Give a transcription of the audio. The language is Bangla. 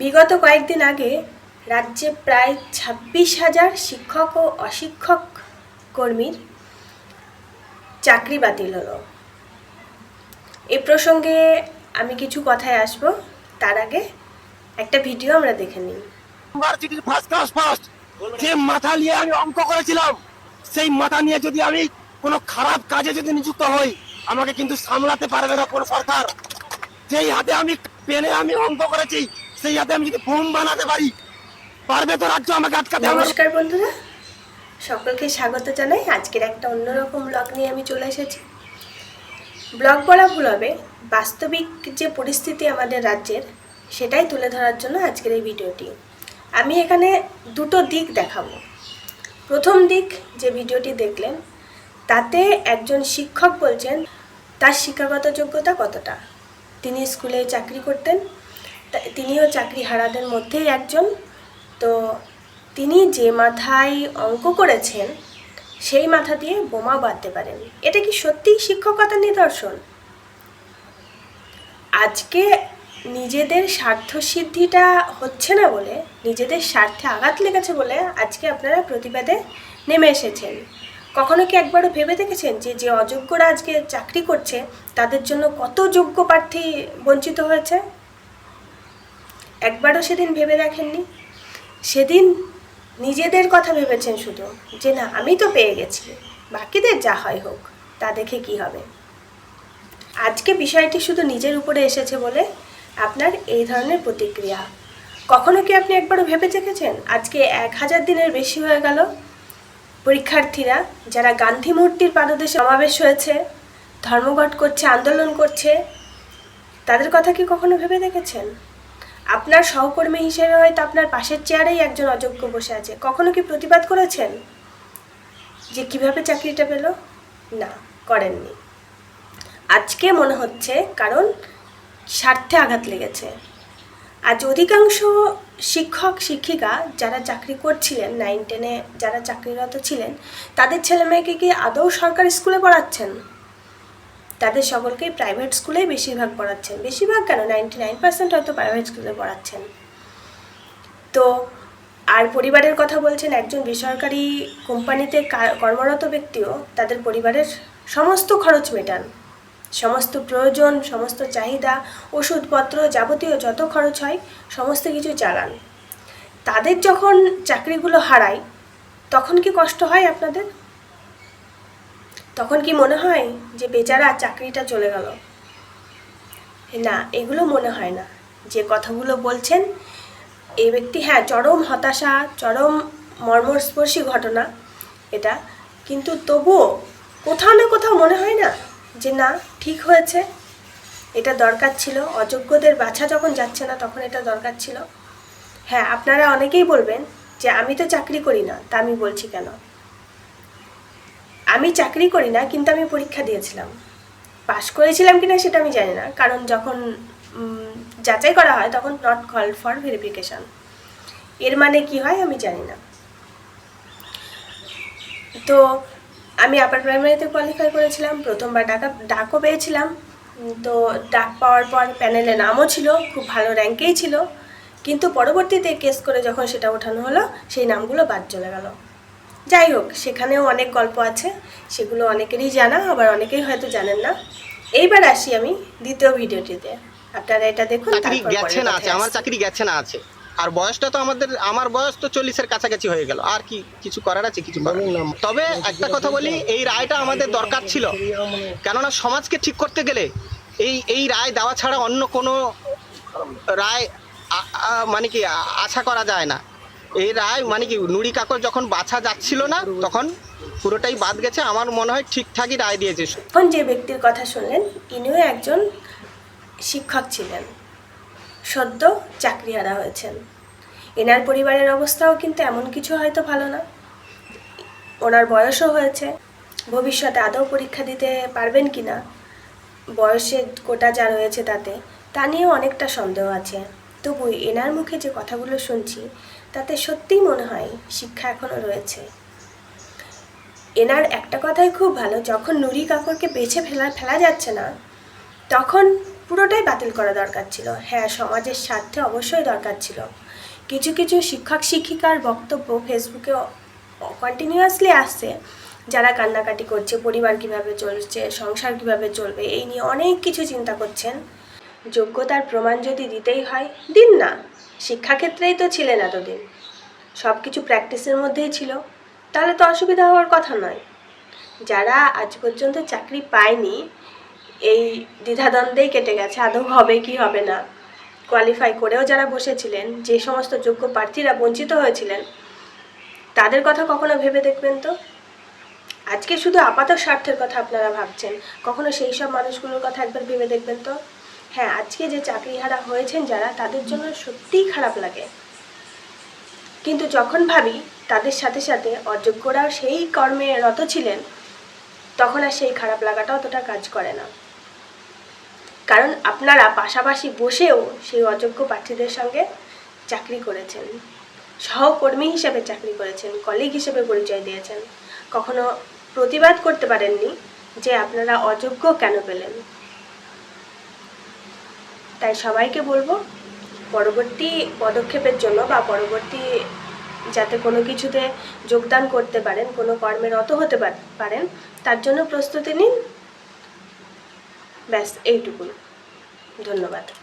বিগত কয়েকদিন আগে রাজ্যে প্রায় ছাব্বিশ হাজার শিক্ষক ও অশিক্ষক কর্মীর চাকরি বাতিল হলো। এ প্রসঙ্গে আমি কিছু কথায় আসব। তার আগে একটা ভিডিও আমরা দেখে নিই। ফার্স্ট ফার্স্ট যে মাথা নিয়ে আমি অঙ্ক করেছিলাম, সেই মাথা নিয়ে যদি আমি কোনো খারাপ কাজে যদি নিযুক্ত হই, আমাকে কিন্তু সামলাতে পারবে না কোনো সরকার। যেই হাতে আমি পেনে আমি অঙ্ক করেছি সেই হাতে আমি যদি বোম বানাতে পারি, পারবে তো রাজ্য আমাকে আটকাতে? নমস্কার বন্ধুরা, সকলকে স্বাগত জানাই। আজকের একটা অন্যরকম ব্লগ নিয়ে আমি চলে এসেছি। ব্লগ বলা ভুল হবে, বাস্তবিক যে পরিস্থিতি আমাদের রাজ্যের, সেটাই তুলে ধরার জন্য আজকের এই ভিডিওটি। আমি এখানে দুটো দিক দেখাবো। প্রথম দিক যে ভিডিওটি দেখলেন, তাতে একজন শিক্ষক বলছেন, তার শিক্ষাগত যোগ্যতা কতটা? তিনি স্কুলে চাকরি করতেন তিনিও চাকরি হারাদের মধ্যেই একজন। তো তিনি যে মাথায় অঙ্ক করেছেন, সেই মাথা দিয়ে বোমা বাঁধতে পারেন। এটা কি সত্যিই শিক্ষকতার নিদর্শন? আজকে নিজেদের স্বার্থ সিদ্ধিটা হচ্ছে না বলে, নিজেদের স্বার্থে আঘাত লেগেছে বলে আজকে আপনারা প্রতিবাদে নেমে এসেছেন। কখনো কি একবারও ভেবে দেখেছেন যে যে অযোগ্যরা আজকে চাকরি করছে, তাদের জন্য কত যোগ্য প্রার্থী বঞ্চিত হয়েছে? একবারও সেদিন ভেবে দেখেননি? সেদিন নিজেদের কথা ভেবেছেন শুধু, যে না, আমি তো পেয়ে গেছি। বাকিদের যা হয় হোক, তা দেখে কি হবে? আজকে বিষয়টি শুধু নিজের উপরে এসেছে বলে আপনার এই ধরনের প্রতিক্রিয়া। কখনো কি আপনি একবারও ভেবে দেখেছেন? আজকে এক হাজার দিনের বেশি হয়ে গেল। পরীক্ষার্থীরা, যারা গান্ধী মূর্তির পাদদেশে সমাবেশ হয়েছে, ধর্মঘট করছে, আন্দোলন করছে, তাদের কথা কি কখনো ভেবে দেখেছেন? আপনার সহকর্মী হিসেবে হয়তো আপনার পাশের চেয়ারেই একজন অযোগ্য বসে আছে। কখনো কি প্রতিবাদ করেছেন? যে কীভাবে চাকরিটা পেল? না, করেননি। আজকে মনে হচ্ছে কারণ স্বার্থে আঘাত লেগেছে। আজ অধিকাংশ শিক্ষক, শিক্ষিকা যারা চাকরি করছিলেন নাইন টেনে যারা চাকরিরত ছিলেন, তাদের ছেলে মেয়েকে কি আদৌ সরকারি স্কুলে পড়াচ্ছেন? তাদের সকলকেই প্রাইভেট স্কুলেই বেশিরভাগ পড়াচ্ছেন। বেশিরভাগ কেন? নাইনটি নাইন পার্সেন্ট হয়তো প্রাইভেট স্কুলে পড়াচ্ছেন। তো আর পরিবারের কথা বলছেন একজন বেসরকারি কোম্পানিতে কর্মরত ব্যক্তিও, তাদের পরিবারের সমস্ত খরচ মেটান। সমস্ত প্রয়োজন, সমস্ত চাহিদা, ওষুধপত্র যাবতীয় যত খরচ হয়, সমস্ত কিছু চালান। তাদের যখন চাকরিগুলো হারায়, তখন কি কষ্ট হয় আপনাদের? তখন কি মনে হয় যে বেচারা চাকরিটা চলে গেল? না, এগুলো মনে হয় না। যে কথাগুলো বলছেন এই ব্যক্তি হ্যাঁ চরম হতাশা, চরম মর্মস্পর্শী ঘটনা এটা। কিন্তু তবুও কোথাও না কোথাও মনে হয় না যে না, ঠিক হয়েছে। এটা দরকার ছিল। অযোগ্যদের বাছা যখন যাচ্ছে না, তখন এটা দরকার ছিল। হ্যাঁ আপনারা অনেকেই বলবেন যে, আমি তো চাকরি করি না। তা আমি বলছি কেন? আমি চাকরি করি না, কিন্তু আমি পরীক্ষা দিয়েছিলাম। পাশ করেছিলাম কি না সেটা আমি জানি না, কারণ যখন যাচাই করা হয় তখন নট কল ফর ভেরিফিকেশান এর মানে কি হয় আমি জানি না। তো আমি আপার প্রাইমারিতে কোয়ালিফাই করেছিলাম, প্রথমবার ডাকা, ডাকও পেয়েছিলাম। তো ডাক পাওয়ার পর প্যানেলে নামও ছিল, খুব ভালো র্যাঙ্কেই ছিল। কিন্তু পরবর্তীতে কেস করে যখন সেটা ওঠানো হলো, সেই নামগুলো বাদ চলে গেল। যাই হোক সেখানেও অনেক গল্প আছে সেগুলো অনেকেরই জানা আবার অনেকেই হয়তো জানেন না। এইবার আসি আমি দ্বিতীয় ভিডিওটিতে। আপনারা এটা দেখুন চাকরি গেছে না আছে আমার চাকরি গেছে না আছে। আর বয়সটা তো আমাদের আমার বয়স তো চল্লিশের কাছাকাছি হয়ে গেল আর কি কিছু করার আছে কিছু তবে একটা কথা বলি এই রায়টা আমাদের দরকার ছিল। কেননা সমাজকে ঠিক করতে গেলে এই এই রায় দেওয়া ছাড়া অন্য কোনো রায় মানে কি আশা করা যায় না। এই রায় মানে কি, নুড়ি কাকর যখন বাছা যাচ্ছিল না, তখন পুরোটাই বাদ গেছে। আমার মনে হয় ঠিকঠাকই রায় দিয়েছে। এখন যে ব্যক্তির কথা শুনলেন, ইনিও একজন শিক্ষক ছিলেন। সদ্য চাকরি চাকরিহারা হয়েছেন। এনার পরিবারের অবস্থাও কিন্তু এমন কিছু হয়তো ভালো না। ওনার বয়সও হয়েছে। ভবিষ্যতে আদৌ পরীক্ষা দিতে পারবেন কি না? বয়সের কোটা যা রয়েছে তাতে, তা নিয়েও অনেকটা সন্দেহ আছে। তবু এনার মুখে যে কথাগুলো শুনছি তাতে সত্যিই মনে হয় শিক্ষা এখনও রয়েছে। এনার একটা কথাই খুব ভালো, যখন নুরি কাকরকে বেছে ফেলা ফেলা যাচ্ছে না, তখন পুরোটাই বাতিল করা দরকার ছিল। হ্যাঁ সমাজের স্বার্থে অবশ্যই দরকার ছিল। কিছু কিছু শিক্ষক, শিক্ষিকার বক্তব্য ফেসবুকে কন্টিনিউয়াসলি আসছে। যারা কান্নাকাটি করছে, পরিবার কীভাবে চলছে, সংসার কীভাবে চলবে, এই নিয়ে অনেক কিছু চিন্তা করছেন। যোগ্যতার প্রমাণ যদি দিতেই হয়, দিন না। শিক্ষাক্ষেত্রেই তো ছিলেন এতদিন। সব কিছু প্র্যাকটিসের মধ্যেই ছিল। তাহলে তো অসুবিধা হওয়ার কথা নয়। যারা আজ পর্যন্ত চাকরি পায়নি, এই দ্বিধাদ্বন্দ্বেই কেটে গেছে। আদৌ হবে কি হবে না? কোয়ালিফাই করেও যারা বসেছিলেন, যে সমস্ত যোগ্য প্রার্থীরা বঞ্চিত হয়েছিলেন, তাদের কথা কখনো ভেবে দেখবেন তো? আজকে শুধু আপাত স্বার্থের কথা আপনারা ভাবছেন। কখনো সেই সব মানুষগুলোর কথা একবার ভেবে দেখবেন তো? হ্যাঁ আজকে যে চাকরিহারা হয়েছেন যারা, তাদের জন্য সত্যিই খারাপ লাগে। কিন্তু যখন ভাবি তাদের সাথে সাথে অযোগ্যরাও সেই কর্মে রত ছিলেন, তখন আর সেই খারাপ লাগাটা অতটা কাজ করে না। কারণ আপনারা পাশাপাশি বসেও সেই অযোগ্য প্রার্থীদের সঙ্গে চাকরি করেছেন। সহকর্মী হিসেবে চাকরি করেছেন কলিগ হিসেবে পরিচয় দিয়েছেন। কখনো প্রতিবাদ করতে পারেননি যে আপনারা অযোগ্য কেন পেলেন। তাই সবাইকে বলব পরবর্তী পদক্ষেপের জন্য বা পরবর্তী যাতে কোনো কিছুতে যোগদান করতে পারেন, কোনো কর্মে রত হতে পার- পারেন, তার জন্য প্রস্তুতি নিন। ব্যাস এইটুকুন ধন্যবাদ।